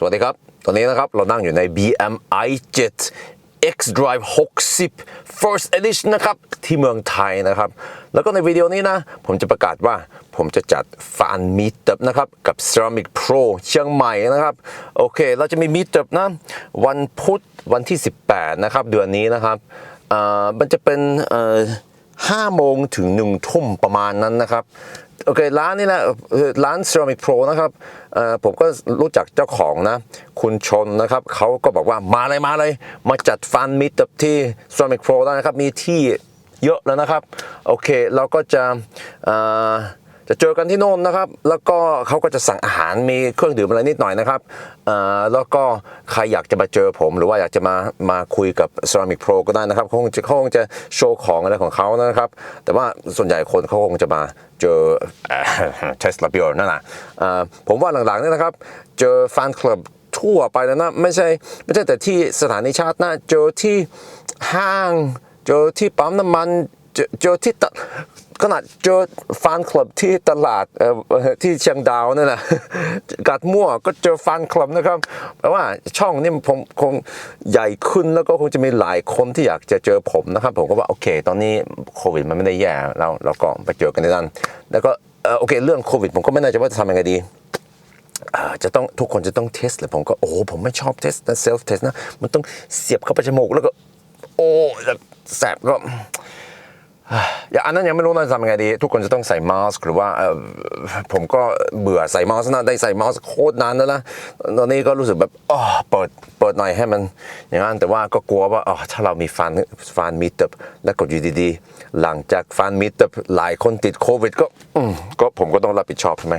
สวัสดีครับ ตอนนี้นะครับเรานั่งอยู่ใน BMI 7 X Drive 60 First Edition นะครับ ที่เมืองไทยนะครับ แล้วก็ในวิดีโอนี้นะ ผมจะประกาศว่าผมจะจัดฟานมีต u p นะครับ กับ Ceramic Pro เชียงใหม่นะครับ โอเค เราจะมีมีต u p นะ วันพุธวันที่ 18 นะครับ เดือนนี้นะครับอ่อมันจะเป็นเอ่อ5โมงถึง1ทุ่มประมาณนั้นนะครับ โอเคร้านนี้นะร้านเซรามิกโปรนะครับผมก็รู้จักเจ้าของนะ คุณชนนะครับเขาก็บอกว่ามาเลยมาเลย มาจัดฟันมิตรที่เซรามิกโปรได้นะครับ มีที่เยอะแล้วนะครับ โอเค เราก็จะ จะเจอกันที่โน่นนะครับ แล้วก็เขาก็จะสั่งอาหารมีเครื่องดื่มอะไรนิดหน่อยนะครับแล้วก็ใครอยากจะมาเจอผม หรือว่าอยากจะมามาคุยกับ Ceramic Pro ก็ได้นะครับเขาคงจะเขาคงจะโชว์ของอะไรของเขานะครับ แต่ว่าส่วนใหญ่คนเขาคงจะมาเจอเทสลาเบียนั่นแหละผมว่าหลังๆนี่นะครับ เจอแฟนคลับทั่วไปแล้วนะไม่ใช่ไม่ใช่แต่ที่สถานีชาตินะเจอที่ห้าง เจอที่ปั๊มน้ำมันเจอเจอที่ต ขนาดเจอแฟนคลับที่ตลาดที่เชียงดาวนั่นแหละกัดมั่วก็เจอแฟนคลับนะครับแปลว่าช่องนี้ผมคงใหญ่ขึ้นแล้วก็คงจะมีหลายคนที่อยากจะเจอผมนะครับ ผมก็ว่าโอเค ตอนนี้โควิดมันไม่ได้แย่แล้วเราก็ไปเจอกันในนั้น แล้วก็โอเคเรื่องโควิด ผมก็ไม่แน่ใจว่าจะทำยังไงดีจะต้องทุกคนจะต้องเทสเลยผมก็โอ้ผมไม่ชอบเทสนะเซลฟ์เทสนะมันต้องเสียบเข้าไปจมูกแล้วก็ โอ้แบบแสบก็ อย่างอันนั้นยังไม่รู้ว่าจะทำยังไงดี ทุกคนจะต้องใส่มาสก์หรือว่าผมก็เบื่อใส่มาสก์นะได้ใส่มาสก์โคตรนานแล้วนะตอนนี้ก็รู้สึกแบบอ๋อเปิดเปิดหน่อยให้มัน อย่างนั้นแต่ว่าก็กลัวว่าอ๋อถ้าเรามีฟันฟันมีตบแล้วก็อยู่ดีๆ หลังจากฟันมีตบหลายคนติดโควิด ก็ก็ผมก็ต้องรับผิดชอบใช่ไหม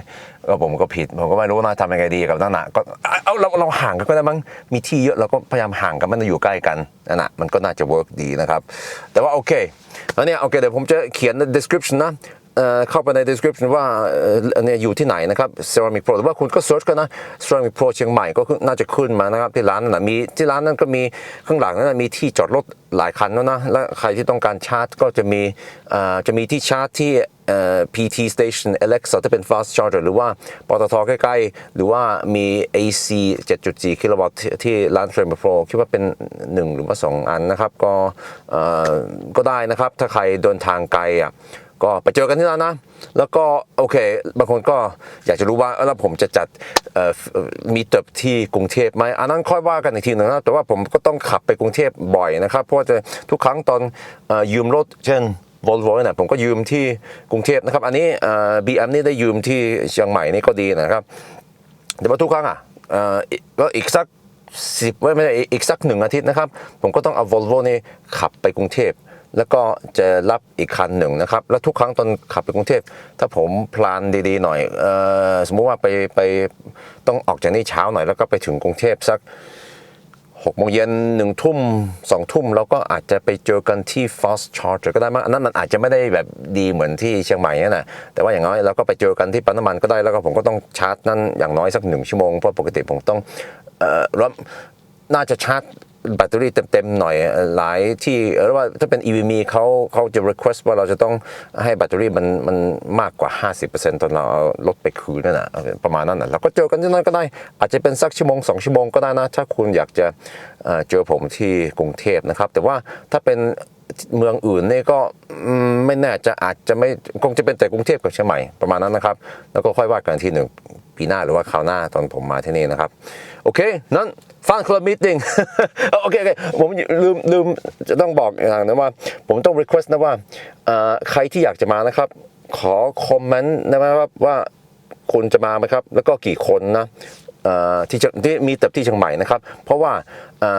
ก็ผมก็ผิดผมก็ไม่รู้ว่าทำยังไงดีกับนั่นน่ะก็เอาเราเราห่างกันก็ได้มั้งมีที่เยอะเราก็พยายามห่างกันไมันอยู่ใกล้กัน นั่นน่ะมันก็น่าจะเวิร์กดีนะครับ แต่ว่าโอเคแล้วเนี่ยโอเคเดี๋ยวผมจะเขียนใน description นะเข้าไปใน description ว่าเนเนี้ยอยู่ที่ไหนนะครับ Ceramic Pro หรือว่าคุณก็ search กันนะ Ceramic Pro เชียงใหม่ก็น่าจะขึ้นมานะครับที่ร้านนั่นนะมีที่ร้านนั้นก็มีข้างหลังนั้นนะมีที่จอดรถหลายคันแล้วนะและใครที่ต้องการชาร์จก็จะมีจะมีที่ชาร์จที่ PT station Alexa ถ้าเป็น fast charger หรือว่าปตทใกล้ๆ หรือว่ามี AC 7.4 กิโลวัตต์ที่ร้าน Ceramic Pro คิดว่าเป็น 1 หรือว่า 2 อันนะครับ ก็เอ่อก็ได้นะครับ ถ้าใครเดินทางไกลอะก็ไปเจอกันที่นั่นนะ แล้วก็โอเค บางคนก็อยากจะรู้ว่าแล้วผมจะจัดมีเติบที่กรุงเทพไหมอันนั้นค่อยว่ากันอีกทีหนึงนะแต่ว่าผมก็ต้องขับไปกรุงเทพบ่อยนะครับ เพราะว่าจะทุกครั้งตอนอยืมรถเช่น วอลโวเนี่ยผมก็ยืมที่กรุงเทพนะครับ อันนี้บีเอ็มนี่ได้ยืมที่เชียงใหม่นี่ก็ดีนะครับ แต่ว่าทุกครั้งอะก็อีกสักสิบไม่ใช่อีกสักหนึ่งอาทิตย์นะครับ ผมก็ต้องเอา Volvo นี่ขับไปกรุงเทพแล้วก็จะรับอีกคันหนึ่งนะครับ แล้วทุกครั้งตอนขับไปกรุงเทพถ้าผมพลานดีๆหน่อยออสมมุติว่าไปไปต้องออกจากนี่เช้าหน่อยแล้วก็ไปถึงกรุงเทพสัก หกโมงเย็นหนึ่งทุ่มสองทุ่มเราก็อาจจะไปเจอกันที่ fast charger ก็ได้มั้งอันนั้นมันอาจจะไม่ได้แบบดีเหมือนที่เชียงใหม่นะแต่ว่าอย่างน้อยเราก็ไปเจอกันที่ปั๊มน้ำมันก็ได้แล้วก็ผมก็ต้องชาร์จนั่นอย่างน้อยสักหนึ่งชั่วโมงเพราะปกติผมต้องเอ่อน่าจะชาร์จ แบตเตอรี่เต็มๆหน่อยหลายที่หรือว่าถ้าเป็น EVM เขาเขาจะ request ว่าเราจะต้องให้แบตเตอรี่มันมันมากกว่า 50%ตอนเราเอารถไปคืนนั่นนะประมาณนั้นนะเราก็เจอกันที่นั่นก็ได้ อาจจะเป็นสักชั่วโมงสองชั่วโมงก็ได้นะ ถ้าคุณอยากจะเจอผมที่กรุงเทพนะครับ แต่ว่าถ้าเป็นเมืองอื่นนี่ก็ไม่แน่จะอาจจะไม่คงจะเป็นแต่กรุงเทพกับเชียงใหม่ประมาณนั้นนะครับ แล้วก็ค่อยว่ากันทีหนึ่งปีหน้าหรือว่าคราวหน้าตอนผมมาที่นี่นะครับ โอเค นั้น ฟังคลับมิทติ้งโอเคโอเคผมลืมลืมจะต้องบอกอย่างนะว่า ผมต้อง request นะว่าใครที่อยากจะมานะครับ ขอคอมเมนต์นะครับว่าคุณจะมาไหมครับ แล้วก็กี่คนนะที่จะที่มีแต่ที่เชียงใหม่นะครับ เพราะว่า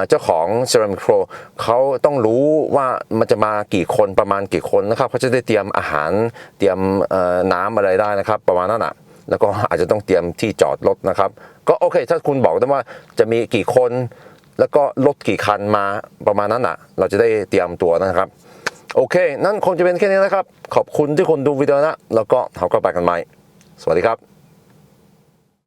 เจ้าของ Ceramic Pro เขาต้องรู้ว่ามันจะมากี่คนประมาณกี่คนนะครับเขาจะได้เตรียมอาหารเตรียมน้ำอะไรได้นะครับ ประมาณนั้นอะ แล้วก็อาจจะต้องเตรียมที่จอดรถนะครับ ก็โอเค ถ้าคุณบอกได้ว่าจะมีกี่คน แล้วก็รถกี่คันมาประมาณนั้นอะ เราจะได้เตรียมตัวนะครับ โอเค นั่นคงจะเป็นแค่นี้นะครับ ขอบคุณที่คุณดูวิดีโอนะ แล้วก็เราก็ไปกันใหม่ สวัสดีครับ